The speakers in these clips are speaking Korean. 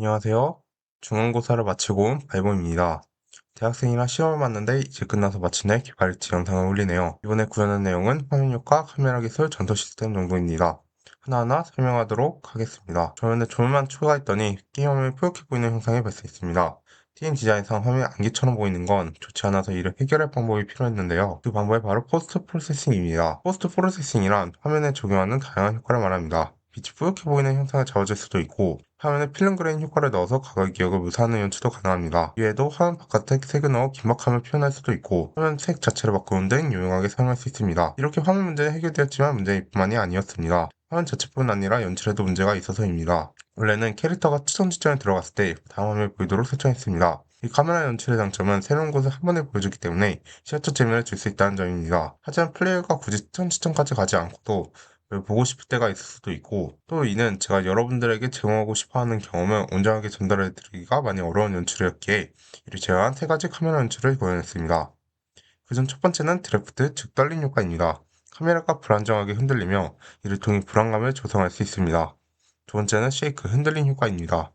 안녕하세요. 중간고사를 마치고 온 발본입니다. 대학생이라 시험을 봤는데 이제 끝나서 마친 후에 개발리티 영상을 올리네요. 이번에 구현한 내용은 화면 효과, 카메라 기술, 전투 시스템 정도입니다. 하나하나 설명하도록 하겠습니다. 저번에 조명만 추가했더니 게임 화면이 뿌옇게 보이는 현상이 발생했습니다. 게임 디자인상 화면이 안개처럼 보이는 건 좋지 않아서 이를 해결할 방법이 필요했는데요. 그 방법이 바로 포스트 프로세싱입니다. 포스트 프로세싱이란 화면에 적용하는 다양한 효과를 말합니다. 빛이 뿌옇게 보이는 현상을 잡아줄 수도 있고 화면에 필름 그레인 효과를 넣어서 각각 기억을 묘사하는 연출도 가능합니다. 이외에도 화면 바깥에 색을 넣어 긴박함을 표현할 수도 있고 화면 색 자체를 바꾸는 등 유용하게 사용할 수 있습니다. 이렇게 화면 문제는 해결되었지만 문제뿐만이 아니었습니다. 화면 자체뿐 아니라 연출에도 문제가 있어서입니다. 원래는 캐릭터가 추천 지점에 들어갔을 때 다음 화면을 보이도록 설정했습니다. 이 카메라 연출의 장점은 새로운 곳을 한 번에 보여주기 때문에 시야적 재미를 줄 수 있다는 점입니다. 하지만 플레이어가 굳이 추천 지점까지 가지 않고도 보고 싶을 때가 있을 수도 있고 또 이는 제가 여러분들에게 제공하고 싶어하는 경험을 온전하게 전달해 드리기가 많이 어려운 연출이었기에 이를 제외한 세 가지 카메라 연출을 구현했습니다. 그중 첫 번째는 드래프트 즉 떨림 효과입니다. 카메라가 불안정하게 흔들리며 이를 통해 불안감을 조성할 수 있습니다. 두 번째는 쉐이크 흔들림 효과입니다.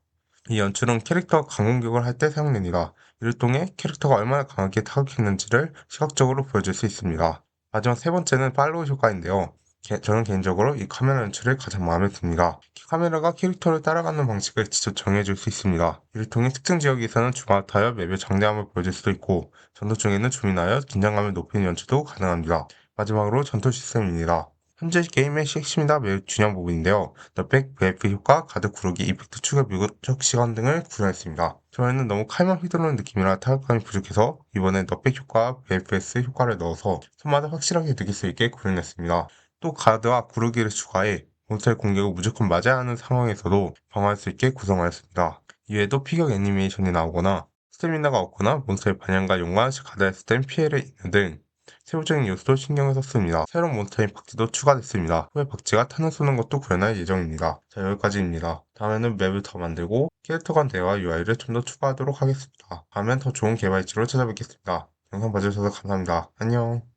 이 연출은 캐릭터가 강공격을 할 때 사용됩니다. 이를 통해 캐릭터가 얼마나 강하게 타격했는지를 시각적으로 보여줄 수 있습니다. 마지막 세 번째는 팔로우 효과인데요. 게- 저는 개인적으로 이 카메라 연출을 가장 마음에 듭니다. 카메라가 캐릭터를 따라가는 방식을 직접 정해줄 수 있습니다. 이를 통해 특정 지역에서는 주마하여 맵의 장대함을 보여줄 수도 있고 전투 중에는 줌인하여 긴장감을 높이는 연출도 가능합니다. 마지막으로 전투 시스템입니다. 현재 게임의 핵심이다 매우 중요한 부분인데요. 넛백, VF 효과, 가드 구르기, 이펙트 추가 뮤적 시간 등을 구현했습니다. 저희는 너무 칼만 휘두르는 느낌이라 타격감이 부족해서 이번에 넛백 효과, VFS 효과를 넣어서 손마다 확실하게 느낄 수 있게 구현했습니다. 또 가드와 구르기를 추가해 몬스터의 공격을 무조건 맞아야 하는 상황에서도 방어할 수 있게 구성하였습니다. 이외에도 피격 애니메이션이 나오거나 스태미나가 없거나 몬스터의 반향과 용과시 가드했을 땐 피해를 입는 등 세부적인 요소도 신경을 썼습니다. 새로운 몬스터인 박쥐도 추가됐습니다. 후에 박쥐가 탄을 쏘는 것도 구현할 예정입니다. 자 여기까지입니다. 다음에는 맵을 더 만들고 캐릭터 간 대화 UI를 좀 더 추가하도록 하겠습니다. 다음엔 더 좋은 개발지로 찾아뵙겠습니다. 영상 봐주셔서 감사합니다. 안녕